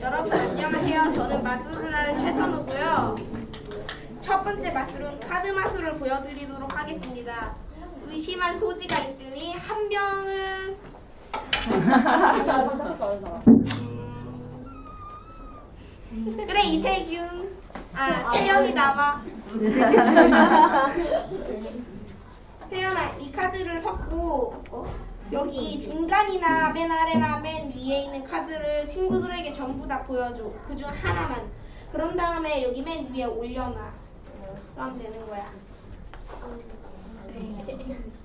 여러분 안녕하세요. 저는 마술을 할 최선우고요. 첫 번째 마술은 카드 마술을 보여드리도록 하겠습니다. 의심한 소지가 있으니 한 명은 음, 그래 이세균 아 태연이 나와 태연아 이 카드를 섞고 여기 중간이나 맨 아래나 맨 위에 있는 카드를 친구들에게 전부 다 보여줘. 그중 하나만. 그런 다음에 여기 맨 위에 올려놔. 그럼 되는 거야.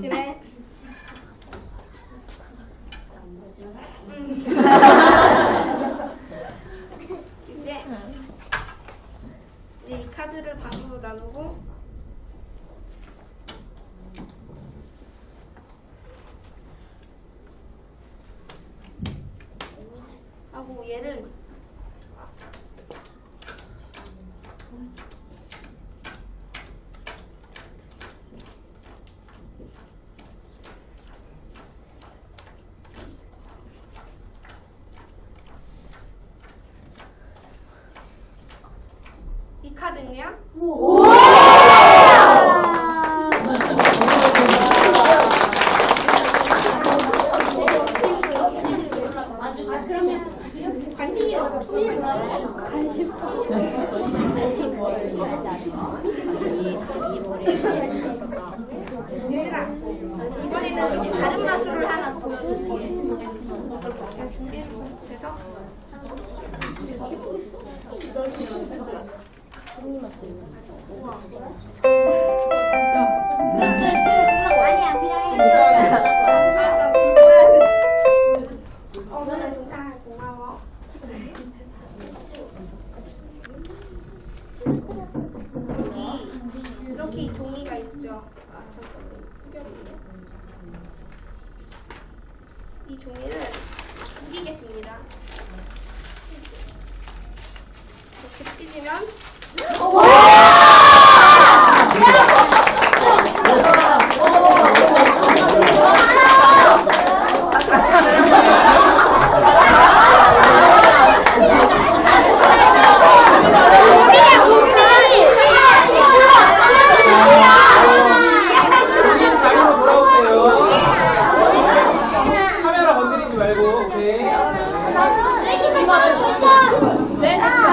그래. 음. 이제 이제 이 카드를 반으로 나누고 하고 얘를 이 카드는요? 관심이 없으면 관심 얘들아 이번에는 다른 마술을 하나 보여줄게 이렇게 종이를 돌아오세요. 카메라 건드리지 말고, 오케이.